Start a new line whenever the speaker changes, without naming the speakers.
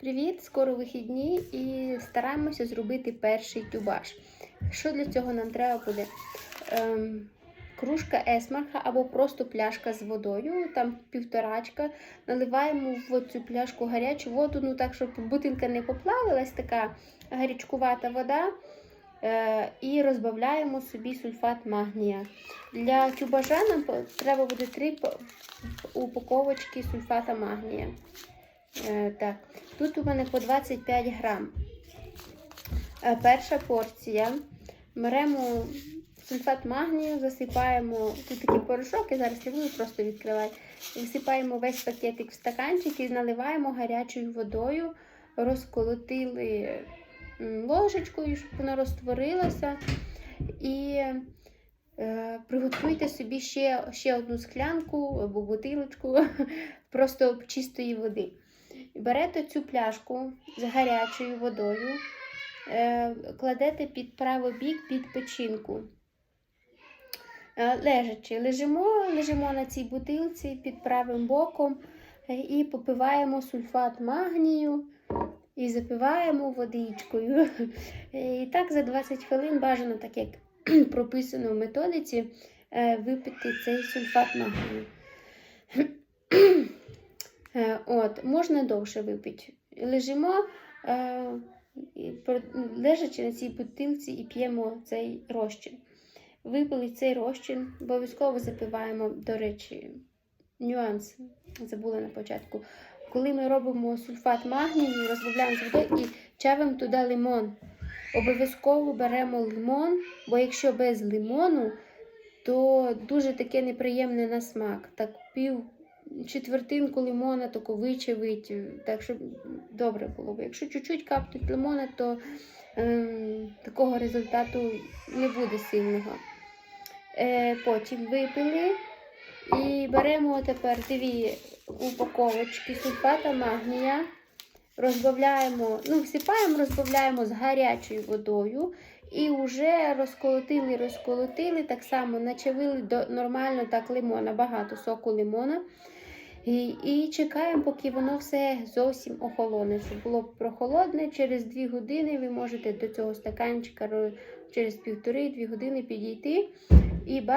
Привіт! Скоро вихідні і стараємося зробити перший тюбаш. Що для цього нам треба буде? Ем, кружка есмарха або просто пляшка з водою, там півторачка. Наливаємо в цю пляшку гарячу воду, ну так, щоб бутинка не поплавилась, така гарячкувата вода. Е, і розбавляємо собі сульфат магнія. Для тюбажа нам треба буде три упаковочки сульфата магнія. Е, так, тут у мене по 25 грам. Е, перша порція. Беремо сульфат магнію, засипаємо тут такий порошок, я зараз не буду просто відкривати. Висипаємо весь пакетик в стаканчик і наливаємо гарячою водою, розколотили ложечкою, щоб воно розтворилося. І е, приготуйте собі ще, ще одну склянку або бутилочку просто чистої води. Берете цю пляшку з гарячою водою, е, кладете під правий бік під печінку. Е, Лежачи, лежимо, лежимо на цій бутилці під правим боком е, і попиваємо сульфат магнію і запиваємо водичкою. І так за 20 хвилин бажано, так як прописано в методиці, випити цей сульфат магнію. Е, От, можна довше випити. Лежимо, е, лежачи на цій бутилці і п'ємо цей розчин. Випили цей розчин, обов'язково запиваємо, до речі, нюанс, забула на початку. Коли ми робимо сульфат магнію, розбавляємо з водою і чавимо туди лимон. Обов'язково беремо лимон, бо якщо без лимону, то дуже таке неприємне на смак. Так пів четвертинку лимона тако вичавить, так щоб добре було б. Якщо чуть-чуть капнуть лимона, то ем, такого результату не буде сильного. Е, потім випили і беремо тепер дві упаковочки сульфата магнія. Розбавляємо, ну, всипаємо, розбавляємо з гарячою водою. І вже розколотили, розколотили, так само начавили до нормально так лимона, багато соку лимона. І, і чекаємо, поки воно все зовсім охолоне. Щоб було прохолодне, через 2 години ви можете до цього стаканчика через півтори-дві години підійти і